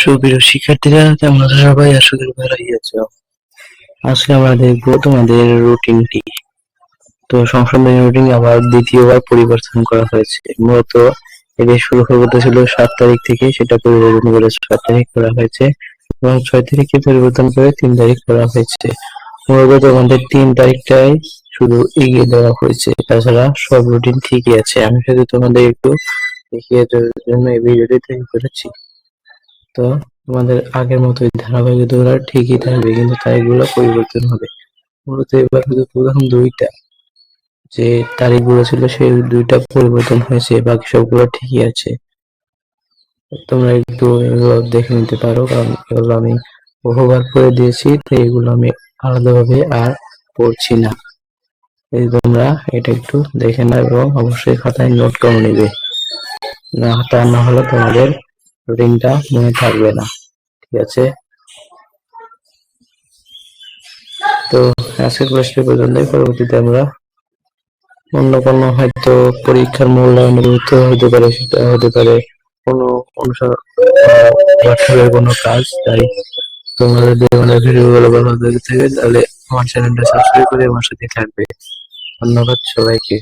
সুপ্রিয় শিক্ষার্থীরা তোমরা সবাই? আশা করি ভালোই আছো। আজকে আমরা দেখব তোমাদের রুটিনটি তো সংশোধনী রুটিন আবার দ্বিতীয়বার পরিবর্তন করা হয়েছে। মূলত এটি শুরু করতে ছিল সাত তারিখ থেকে, সেটা পরিবর্তন করে সাত তারিখ করা হয়েছে এবং ছয় তারিখে পরিবর্তন করে তিন তারিখ করা হয়েছে। মূলত তোমাদের তিন তারিখটাই শুধু এগিয়ে দেওয়া হয়েছে। তাছাড়া সব রুটিন ঠিকই আছে। আমি শুধু তোমাদের একটু দেখিয়ে দেওয়ার জন্য এই ভিডিওটি তৈরি করেছি। তো তোমাদের আগের মতোই ধারাবাহিকতা ঠিকই থাকবে, কিন্তু তারিখগুলো পরিবর্তন হবে। মূলত এবার শুধু প্রথম দুইটা। যে তারিখগুলো ছিল সেই দুইটা পরিবর্তন হয়েছে, বাকি সবগুলো ঠিকই আছে। তোমরা একটু এগুলো দেখে নিতে পারো, কারণ এগুলো আমি বহুবার করে দিয়েছি তো এগুলো আমি আলাদাভাবে আর পড়ছি না। এই তোমরা এটা একটু দেখে নাও এবং অবশ্যই খাতায় নোট করে নিবে। না, তা না হলে তোমাদের রুটিনটা মনে থাকবে না, ঠিক আছে? তো আজকের ক্লাসটি পর্যন্তই। পরবর্তীতে আমরা অন্য কোনো হয়তো পরীক্ষার মূল্যায়নের উত্তর হতে পারে, সেটা হতে পারে কোনো অনুসার হোয়াটসঅ্যাপের কোনো কাজ। তাই তোমরা যদি আমাদের ভিডিওগুলো ভালো থাকে, তাহলে আমার চ্যানেলটা সাবস্ক্রাইব করে আমার সাথে থাকবে। ধন্যবাদ সবাইকে।